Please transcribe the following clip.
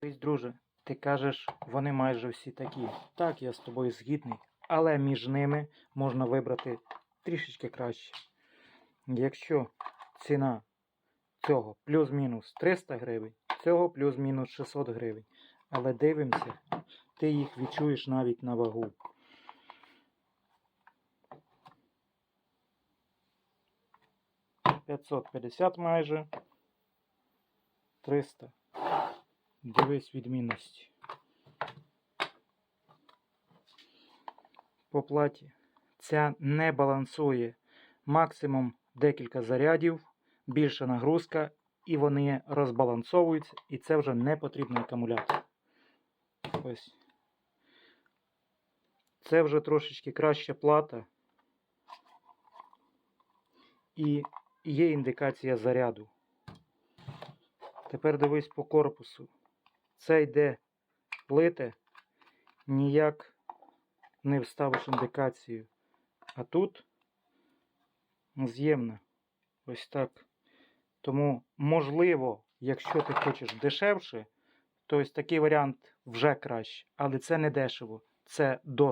Тобто, друже, ти кажеш, вони майже всі такі. Так, я з тобою згідний, але між ними можна вибрати трішечки краще. Якщо ціна цього плюс-мінус 300 гривень, цього плюс-мінус 600 гривень. Але дивимося, ти їх відчуєш навіть на вагу. П'ятсот майже. 300. Дивись відмінності. По платі. Ця не балансує максимум декілька зарядів, більша нагрузка, і вони розбалансовуються, і це вже не потрібний акумулятор. Ось. Це вже трошечки краща плата. І є індикація заряду. Тепер дивись по корпусу. Це йде плите, ніяк не вставиш індикацію. А тут з'ємна. Ось так. Тому, можливо, якщо ти хочеш дешевше, то ось такий варіант вже краще. Але це не дешево, це дорого.